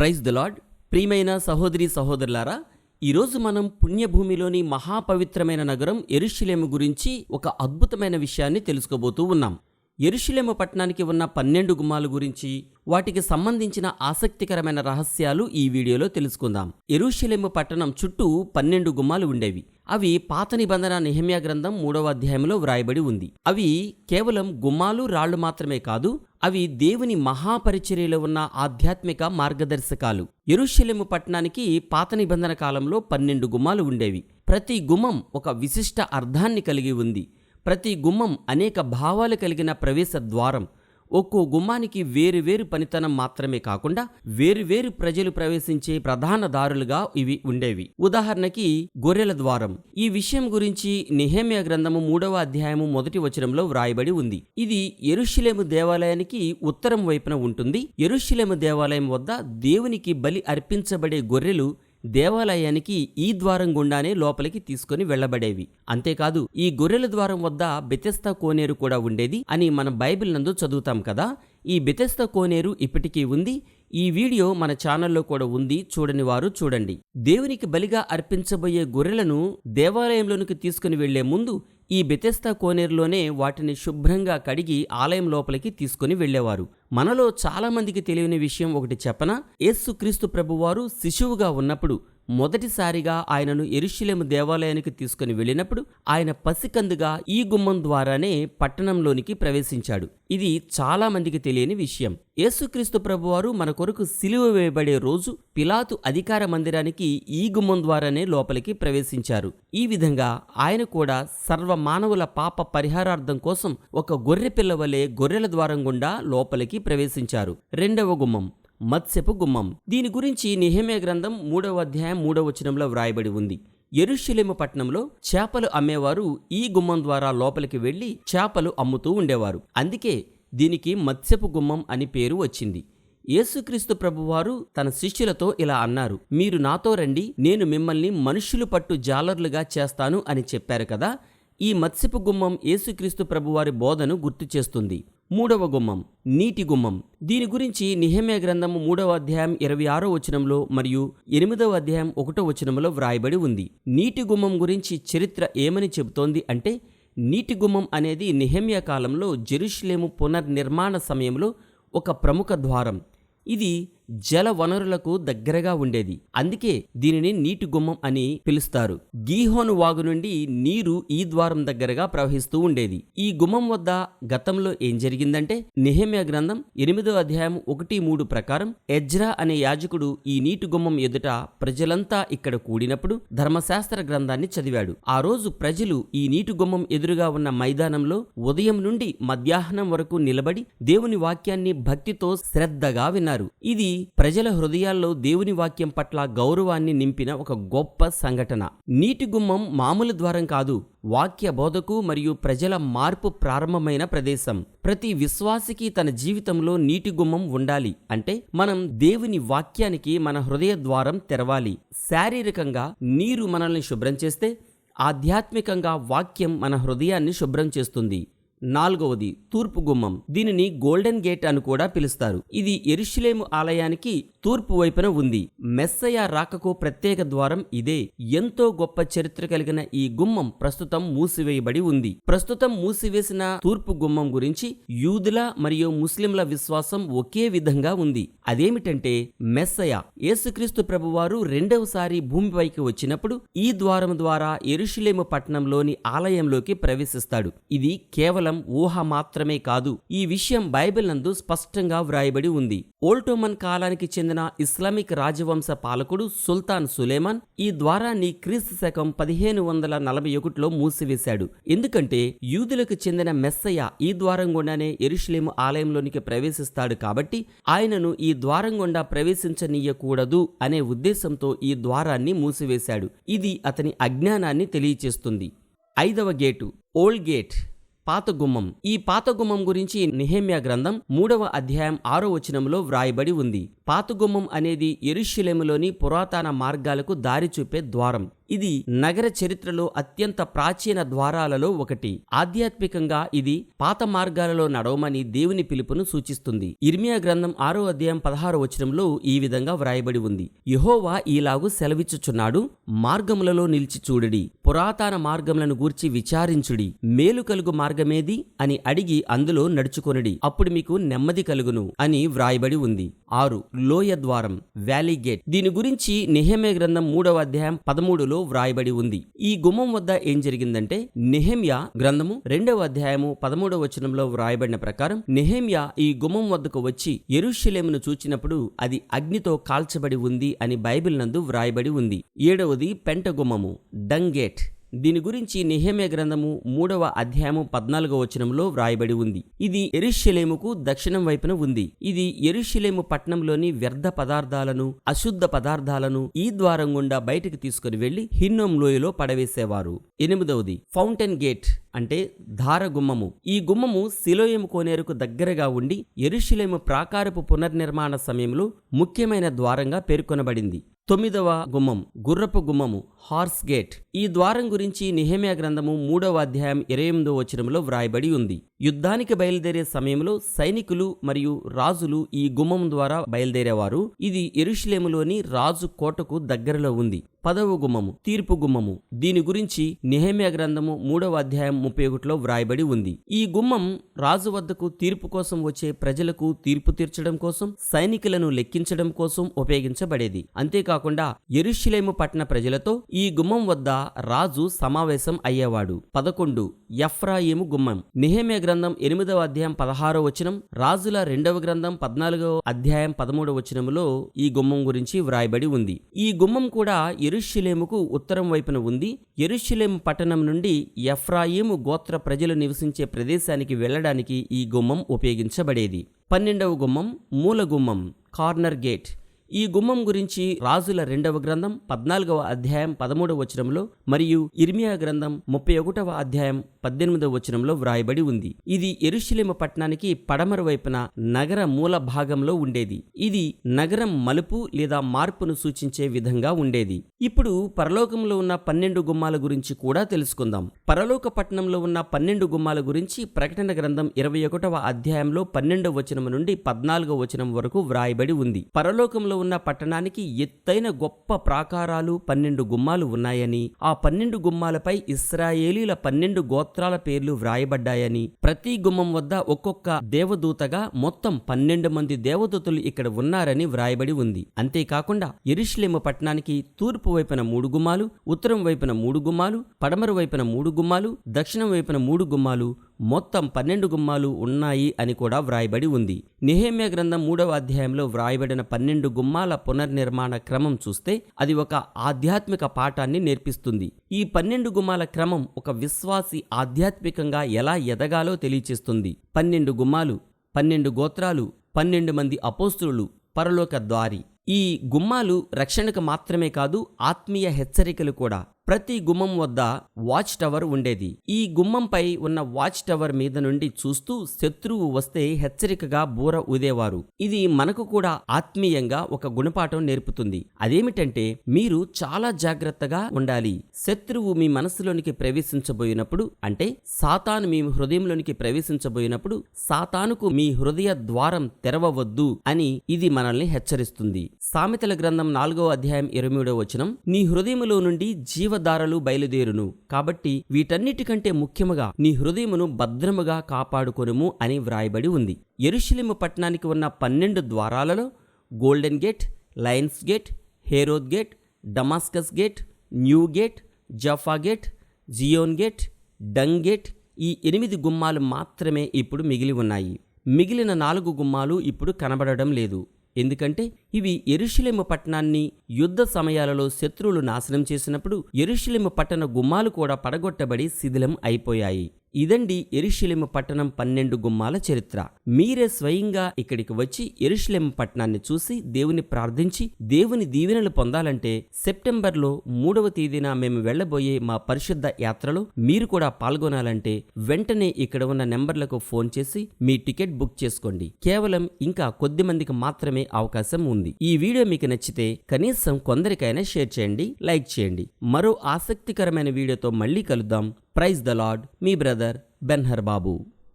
Praise the lord ప్రియమైన సహోదరి సహోదరులారా ఈరోజు మనం పుణ్యభూమిలోని మహాపవిత్రమైన నగరం ఎరుషులేము గురించి ఒక అద్భుతమైన విషయాన్ని తెలుసుకోబోతూ ఉన్నాం. ఎరుషులేము పట్టణానికి ఉన్న పన్నెండు గుమ్మాల గురించి వాటికి సంబంధించిన ఆసక్తికరమైన రహస్యాలు ఈ వీడియోలో తెలుసుకుందాం. ఎరుషులేము పట్టణం చుట్టూ పన్నెండు గుమ్మాలు ఉండేవి. అవి పాత నిబంధన నిహమ్యా గ్రంథం మూడవ అధ్యాయంలో వ్రాయబడి ఉంది. అవి కేవలం గుమ్మాలు రాళ్ళు మాత్రమే కాదు అవి దేవుని మహాపరిచర్యలో ఉన్న ఆధ్యాత్మిక మార్గదర్శకాలు. ఎరుషలేము పట్టణానికి పాత నిబంధన కాలంలో పన్నెండు గుమ్మాలు ఉండేవి. ప్రతి గుమ్మం ఒక విశిష్ట అర్థాన్ని కలిగి ఉంది. ప్రతి గుమ్మం అనేక భావాలు కలిగిన ప్రవేశ ద్వారం. ఒక్కో గుమ్మానికి వేరువేరు పనితనం మాత్రమే కాకుండా వేరువేరు ప్రజలు ప్రవేశించే ప్రధాన దారులుగా ఇవి ఉండేవి. ఉదాహరణకి గొర్రెల ద్వారం. ఈ విషయం గురించి నిహేమ్య గ్రంథము మూడవ అధ్యాయము మొదటి వచనంలో వ్రాయబడి ఉంది. ఇది ఎరుషులేము దేవాలయానికి ఉత్తరం వైపున ఉంటుంది. ఎరుషులేము దేవాలయం వద్ద దేవునికి బలి అర్పించబడే గొర్రెలు దేవాలయానికి ఈ ద్వారం గుండానే లోపలికి తీసుకుని వెళ్ళబడేవి అంతేకాదు ఈ గొర్రెల ద్వారం వద్ద బెతెస్తా కోనేరు కూడా ఉండేది అని మన బైబిల్ నందు చదువుతాం కదా. ఈ బెతెస్తా కోనేరు ఇప్పటికీ ఉంది. ఈ వీడియో మన ఛానల్లో కూడా ఉంది. చూడని వారు చూడండి. దేవునికి బలిగా అర్పించబోయే గొర్రెలను దేవాలయంలోనికి తీసుకుని వెళ్ళే ముందు ఈ బెతెస్తా కోనేరులోనే వాటిని శుభ్రంగా కడిగి ఆలయం లోపలికి తీసుకుని వెళ్ళేవారు మనలో చాలామందికి తెలియని విషయం ఒకటి చెప్పనా? యేసుక్రీస్తు ప్రభువారు శిశువుగా ఉన్నప్పుడు మొదటిసారిగా ఆయనను ఎరుషులేము దేవాలయానికి తీసుకుని వెళ్ళినప్పుడు ఆయన పసికందుగా ఈ గుమ్మం ద్వారానే పట్టణంలోనికి ప్రవేశించాడు. ఇది చాలా మందికి తెలియని విషయం. యేసుక్రీస్తు ప్రభువారు మన కొరకు సిలువ వేయబడే రోజు పిలాతు అధికార మందిరానికి ఈ గుమ్మం ద్వారానే లోపలికి ప్రవేశించారు. ఈ విధంగా ఆయన కూడా సర్వ మానవుల పాప పరిహారార్థం కోసం ఒక గొర్రె పిల్లవలే గొర్రెల ద్వారం గుండా లోపలికి ప్రవేశించారు. రెండవ గుమ్మం. మత్స్యపు గుమ్మం. దీని గురించి నిహమే గ్రంథం మూడవ అధ్యాయం మూడవ వచనంలో వ్రాయబడి ఉంది. ఎరుషులేము పట్టణంలో చేపలు అమ్మేవారు ఈ గుమ్మం ద్వారా లోపలికి వెళ్ళి చేపలు అమ్ముతూ ఉండేవారు. అందుకే దీనికి మత్స్యపు గుమ్మం అని పేరు వచ్చింది. యేసుక్రీస్తు ప్రభువారు తన శిష్యులతో ఇలా అన్నారు మీరు నాతో రండి నేను మిమ్మల్ని మనుష్యులు పట్టు జాలర్లుగా చేస్తాను అని చెప్పారు కదా ఈ మత్స్యపు గుమ్మం యేసుక్రీస్తు ప్రభువారి బోధను గుర్తు చేస్తుంది. మూడవ గుమ్మం నీటి గుమ్మం. దీని గురించి నిహమ్య గ్రంథము మూడవ అధ్యాయం ఇరవై ఆరో వచనంలో మరియు ఎనిమిదవ అధ్యాయం ఒకటో వచనంలో వ్రాయబడి ఉంది. నీటి గుమ్మం గురించి చరిత్ర ఏమని చెబుతోంది అంటే నీటి గుమ్మం అనేది నిహమ్య కాలంలో జెరూషలేము పునర్నిర్మాణ సమయంలో ఒక ప్రముఖ ద్వారం. ఇది జల వనరులకు దగ్గరగా ఉండేది. అందుకే దీనిని నీటి గుమ్మం అని పిలుస్తారు. గీహోను వాగు నుండి నీరు ఈ ద్వారం దగ్గరగా ప్రవహిస్తూ ఉండేది. ఈ గుమ్మం వద్ద గతంలో ఏం జరిగిందంటే నిహమ్య గ్రంథం ఎనిమిదో అధ్యాయం ఒకటి మూడు ప్రకారం ఎజ్రా అనే యాజకుడు ఈ నీటి గుమ్మం ఎదుట ప్రజలంతా ఇక్కడ కూడినప్పుడు ధర్మశాస్త్ర గ్రంథాన్ని చదివాడు. ఆ రోజు ప్రజలు ఈ నీటి గుమ్మం ఎదురుగా ఉన్న మైదానంలో ఉదయం నుండి మధ్యాహ్నం వరకు నిలబడి దేవుని వాక్యాన్ని భక్తితో శ్రద్ధగా విన్నారు. ఇది ప్రజల హృదయాల్లో దేవుని వాక్యం పట్ల గౌరవాన్ని నింపిన ఒక గొప్ప సంఘటన. నీటి గుమ్మం మామూలు ద్వారం కాదు వాక్య బోధకు మరియు ప్రజల మార్పు ప్రారంభమైన ప్రదేశం. ప్రతి విశ్వాసికి తన జీవితంలో నీటి గుమ్మం ఉండాలి అంటే మనం దేవుని వాక్యానికి మన హృదయ ద్వారం తెరవాలి. శారీరకంగా నీరు మనల్ని శుభ్రం చేస్తే ఆధ్యాత్మికంగా వాక్యం మన హృదయాన్ని శుభ్రం చేస్తుంది. నాలుగవది తూర్పు గుమ్మం. దీనిని గోల్డెన్ గేట్ అని కూడా పిలుస్తారు. ఇది ఎరుషులేము ఆలయానికి తూర్పు వైపున ఉంది. మెస్సయ రాకకు ప్రత్యేక ద్వారం ఇదే. ఎంతో గొప్ప చరిత్ర కలిగిన ఈ గుమ్మం ప్రస్తుతం మూసివేయబడి ఉంది. ప్రస్తుతం మూసివేసిన తూర్పు గుమ్మం గురించి యూదుల మరియు ముస్లింల విశ్వాసం ఒకే విధంగా ఉంది. అదేమిటంటే మెస్సయ యేసుక్రీస్తు ప్రభువారు రెండవసారి భూమిపైకి వచ్చినప్పుడు ఈ ద్వారం ద్వారా ఎరుషులేము పట్టణంలోని ఆలయంలోకి ప్రవేశిస్తాడు. ఇది కేవలం ఊహ మాత్రమే కాదు ఈ విషయం బైబిల్ నందు స్పష్టంగా వ్రాయబడి ఉంది. ఓల్టోమన్ కాలానికి చెందిన ఇస్లామిక్ రాజవంశ పాలకుడు సుల్తాన్ సులేమాన్ ఈ ద్వారాన్ని క్రీస్తు శకం పదిహేను వందల నలభై ఒకటిలో మూసివేశాడు. ఎందుకంటే యూదులకు చెందిన మెస్సయ్య ఈ ద్వారం గుండానే ఎరుషులేము ఆలయంలోనికి ప్రవేశిస్తాడు కాబట్టి ఆయనను ఈ ద్వారం గుండా ప్రవేశించనీయకూడదు అనే ఉద్దేశంతో ఈ ద్వారాన్ని మూసివేశాడు. ఇది అతని అజ్ఞానాన్ని తెలియచేస్తుంది. ఐదవ గేటు ఓల్డ్ గేట్. పాత గుమ్మం ఈ పాత గుమ్మం గురించి నిహేమ్య గ్రంథం మూడవ అధ్యాయం ఆరో వచనంలో వ్రాయబడి ఉంది. పాత గుమ్మం అనేది ఎరుషులెములోని పురాతన మార్గాలకు దారి చూపే ద్వారం. ఇది నగర చరిత్రలో అత్యంత ప్రాచీన ద్వారాలలో ఒకటి. ఆధ్యాత్మికంగా ఇది పాత మార్గాలలో నడవమని దేవుని పిలుపును సూచిస్తుంది. ఇర్మియా గ్రంథం ఆరో అధ్యాయం పదహారు వచనంలో ఈ విధంగా వ్రాయబడి ఉంది. యహోవా ఈలాగు సెలవిచ్చుచున్నాడు మార్గములలో నిలిచి చూడుడి. పురాతన మార్గములను గూర్చి విచారించుడి. మేలు కలుగు మార్గమేది? అని అడిగి అందులో నడుచుకొనుడి. అప్పుడు మీకు నెమ్మది కలుగును అని వ్రాయబడి ఉంది. ఆరు. లోయ ద్వారం వ్యాలీ గేట్. దీని గురించి నిహమే గ్రంథం మూడవ అధ్యాయం పదమూడులో వ్రాయబడి ఉంది. ఈ గుమ్మం వద్ద ఏం జరిగిందంటే నెహెమ్య గ్రంథము రెండవ అధ్యాయము పదమూడవ వచనంలో వ్రాయబడిన ప్రకారం నెహెమ్య ఈ గుమ్మం వద్దకు వచ్చి ఎరుషలేమును చూచినప్పుడు అది అగ్నితో కాల్చబడి ఉంది అని బైబిల్ నందు వ్రాయబడి ఉంది. ఏడవది పెంట గుమ్మము డంగేట్ దీని గురించి నిహేమ్య గ్రంథము మూడవ అధ్యాయము పద్నాలుగవ వచనంలో వ్రాయబడి ఉంది. ఇది ఎరుషలేముకు దక్షిణం వైపున ఉంది. ఇది ఎరుషలేము పట్టణంలోని వ్యర్థ పదార్థాలను అశుద్ధ పదార్థాలను ఈ ద్వారం గుండా బయటికి తీసుకుని వెళ్ళి హిన్నోం లోయలో పడవేసేవారు. ఎనిమిదవది ఫౌంటైన్ గేట్ అంటే ధార గుమ్మము. ఈ గుమ్మము సిలోయము కోనేరుకు దగ్గరగా ఉండి ఎరుషులేము ప్రాకారపు పునర్నిర్మాణ సమయంలో ముఖ్యమైన ద్వారంగా పేర్కొనబడింది. తొమ్మిదవ గుమ్మం గుర్రపు గుమ్మము హార్స్ గేట్. ఈ ద్వారం గురించి నిహేమియా గ్రంథము మూడవ అధ్యాయం ఇరవై ఎనిమిదో వచనంలో వ్రాయబడి ఉంది. యుద్ధానికి బయలుదేరే సమయంలో సైనికులు మరియు రాజులు ఈ గుమ్మం ద్వారా బయలుదేరేవారు. ఇది ఎరుషులేములోని రాజు కోటకు దగ్గరలో ఉంది. పదవ గుమ్మము తీర్పు గుమ్మము. దీని గురించి నిహమ్య గ్రంథము మూడవ అధ్యాయం ముప్పై ఒకటిలో వ్రాయబడి ఉంది. ఈ గుమ్మం రాజు వద్దకు తీర్పు కోసం వచ్చే ప్రజలకు తీర్పు తీర్చడం కోసం సైనికులను లెక్కించడం కోసం ఉపయోగించబడేది. అంతేకాకుండా ఎరుషులేము పట్టణ ప్రజలతో ఈ గుమ్మం వద్ద రాజు సమావేశం అయ్యేవాడు. పదకొండు. ఎఫ్రాయిము గుమ్మం. నిహేమ్య గ్రంథం ఎనిమిదవ అధ్యాయం పదహారో వచనం రాజుల రెండవ గ్రంథం పద్నాలుగవ అధ్యాయం పదమూడవ వచనములో ఈ గుమ్మం గురించి వ్రాయబడి ఉంది. ఈ గుమ్మం కూడా ఎరుషులేముకు ఉత్తరం వైపున ఉంది. ఎరుషులేము పట్టణం నుండి ఎఫ్రాయిము గోత్ర ప్రజలు నివసించే ప్రదేశానికి వెళ్ళడానికి ఈ గుమ్మం ఉపయోగించబడేది. పన్నెండవ గుమ్మం మూల గుమ్మం కార్నర్ గేట్. ఈ గుమ్మం గురించి రాజుల రెండవ గ్రంథం పద్నాలుగవ అధ్యాయం పదమూడవ వచనంలో మరియు ఇర్మియా గ్రంథం ముప్పై ఒకటవ అధ్యాయం పద్దెనిమిదవ వచనంలో వ్రాయబడి ఉంది. ఇది ఎరుషులేము పట్టణానికి పడమర వైపున నగర మూల భాగంలో ఉండేది. ఇది నగరం మలుపు లేదా మార్పును సూచించే విధంగా ఉండేది. ఇప్పుడు పరలోకంలో ఉన్న పన్నెండు గుమ్మాల గురించి కూడా తెలుసుకుందాం. పరలోక పట్టణంలో ఉన్న పన్నెండు గుమ్మాల గురించి ప్రకటన గ్రంథం ఇరవై ఒకటవ అధ్యాయంలో పన్నెండవ వచనం నుండి పద్నాలుగవ వచనం వరకు వ్రాయబడి ఉంది. పరలోకంలో ఉన్న పట్టణానికి ఎత్తైన గొప్ప ప్రాకారాలు పన్నెండు గుమ్మాలు ఉన్నాయని ఆ పన్నెండు గుమ్మాలపై ఇస్రాయేలీల పన్నెండు గోత్రాల పేర్లు వ్రాయబడ్డాయని. ప్రతి గుమ్మం వద్ద ఒక్కొక్క దేవదూతగా మొత్తం పన్నెండు మంది దేవదూతలు ఇక్కడ ఉన్నారని వ్రాయబడి ఉంది. అంతేకాకుండా ఎరుషులేము పట్టణానికి తూర్పు వైపున మూడు గుమ్మాలు ఉత్తరం వైపున మూడు గుమ్మాలు పడమర వైపున మూడు గుమ్మాలు దక్షిణం వైపున మూడు గుమ్మాలు మొత్తం పన్నెండు గుమ్మాలు ఉన్నాయి అని కూడా వ్రాయబడి ఉంది. నిహేమ్య గ్రంథం మూడవ అధ్యాయంలో వ్రాయబడిన పన్నెండు గుమ్మాల పునర్నిర్మాణ క్రమం చూస్తే అది ఒక ఆధ్యాత్మిక పాఠాన్ని నేర్పిస్తుంది. ఈ పన్నెండు గుమ్మాల క్రమం ఒక విశ్వాసి ఆధ్యాత్మికంగా ఎలా ఎదగాలో తెలియచేస్తుంది. పన్నెండు గుమ్మాలు పన్నెండు గోత్రాలు పన్నెండు మంది అపోస్తులు పరలోక ద్వారి. ఈ గుమ్మాలు రక్షణకు మాత్రమే కాదు ఆత్మీయ హెచ్చరికలు కూడా. ప్రతి గుమ్మం వద్ద వాచ్ టవర్ ఉండేది. ఈ గుమ్మంపై ఉన్న వాచ్ టవర్ మీద నుండి చూస్తూ శత్రువు వస్తే హెచ్చరికగా బూర ఊదేవారు. ఇది మనకు కూడా ఆత్మీయంగా ఒక గుణపాఠం నేర్పుతుంది. అదేమిటంటే మీరు చాలా జాగ్రత్తగా ఉండాలి. శత్రువు మీ మనసులోనికి ప్రవేశించబోయినప్పుడు అంటే సాతాను మీ హృదయంలోనికి ప్రవేశించబోయినప్పుడు సాతానుకు మీ హృదయ ద్వారం తెరవవద్దు అని ఇది మనల్ని హెచ్చరిస్తుంది. సామెతల గ్రంథం నాలుగో అధ్యాయం ఇరవై మూడవ వచనం నీ హృదయములో నుండి జీవ జీవధారలు బయలుదేరును. కాబట్టి వీటన్నిటికంటే ముఖ్యముగా నీ హృదయమును భద్రముగా కాపాడుకొనుము అని వ్రాయబడి ఉంది. ఎరుషులేము పట్టణానికి ఉన్న పన్నెండు ద్వారాలలో golden gate lions gate Herod gate Damascus gate new gate Jaffa gate Zion gate dung gate ఈ ఎనిమిది గుమ్మాలు మాత్రమే ఇప్పుడు మిగిలి ఉన్నాయి. మిగిలిన నాలుగు గుమ్మాలు ఇప్పుడు కనబడడం లేదు. ఎందుకంటే ఇవి ఎరుషులేమ పట్టణాన్ని యుద్ధ సమయాలలో శత్రువులు నాశనం చేసినప్పుడు ఎరుషులేమ పట్టణ గుమ్మాలు కూడా పడగొట్టబడి శిథిలం అయిపోయాయి. ఇదండి ఎరుషలేము పట్టణం పన్నెండు గుమ్మాల చరిత్ర. మీరే స్వయంగా ఇక్కడికి వచ్చి ఎరుషలేము పట్టణాన్ని చూసి దేవుని ప్రార్థించి దేవుని దీవెనలు పొందాలంటే సెప్టెంబర్లో మూడవ తేదీన మేము వెళ్ళబోయే మా పరిశుద్ధ యాత్రలో మీరు కూడా పాల్గొనాలంటే వెంటనే ఇక్కడ ఉన్న నెంబర్లకు ఫోన్ చేసి మీ టికెట్ బుక్ చేసుకోండి. కేవలం ఇంకా కొద్ది మందికి మాత్రమే అవకాశం ఉంది. ఈ వీడియో మీకు నచ్చితే కనీసం కొందరికైనా షేర్ చేయండి లైక్ చేయండి. మరో ఆసక్తికరమైన వీడియోతో మళ్ళీ కలుద్దాం. ప్రైజ్ ద లార్డ్ మీ బ్రదర్ బెన్హర్ బాబు